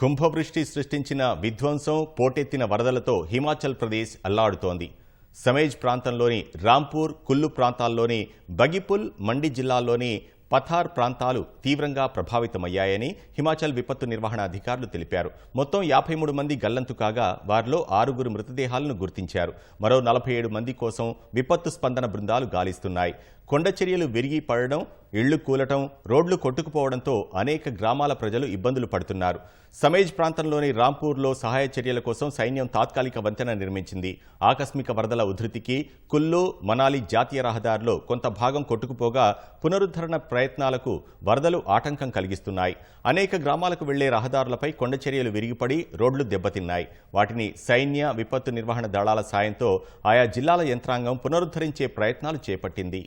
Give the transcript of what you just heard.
కుంభవృష్టి సృష్టించిన విధ్వంసం పోటెత్తిన వరదలతో హిమాచల్ ప్రదేశ్ అల్లాడుతోంది. సమేజ్ ప్రాంతంలోని రాంపూర్ కుల్లు ప్రాంతాల్లోని బగిపుల్ మండి జిల్లాల్లోని పథార్ ప్రాంతాలు తీవ్రంగా ప్రభావితమయ్యాయని హిమాచల్ విపత్తు నిర్వహణ అధికారులు తెలిపారు. మొత్తం యాభై మూడు మంది గల్లంతు కాగా వారిలో ఆరుగురు మృతదేహాలను గుర్తించారు. మరో నలభై ఏడు మంది కోసం విపత్తు స్పందన బృందాలు గాలిస్తున్నాయి. కొండ చర్యలు విరిగి పడడం ఇళ్ళు కూలటం రోడ్లు కొట్టుకుపోవడంతో అనేక గ్రామాల ప్రజలు ఇబ్బందులు పడుతున్నారు. సమేజ్ ప్రాంతంలోని రాంపూర్లో సహాయ చర్యల కోసం సైన్యం తాత్కాలిక వంతెన నిర్మించింది. ఆకస్మిక వరదల ఉధృతికి కుల్లు మనాలి జాతీయ రహదారిలో కొంత భాగం కొట్టుకుపోగా పునరుద్ధరణ ప్రయత్నాలకు వరదలు ఆటంకం కలిగిస్తున్నాయి. అనేక గ్రామాలకు వెళ్ళే రహదారులపై కొండ చర్యలు విరిగిపడి రోడ్లు దెబ్బతిన్నాయి. వాటిని సైన్య విపత్తు నిర్వహణ దళాల సాయంతో ఆయా జిల్లాల యంత్రాంగం పునరుద్ధరించే ప్రయత్నాలు చేపట్టింది.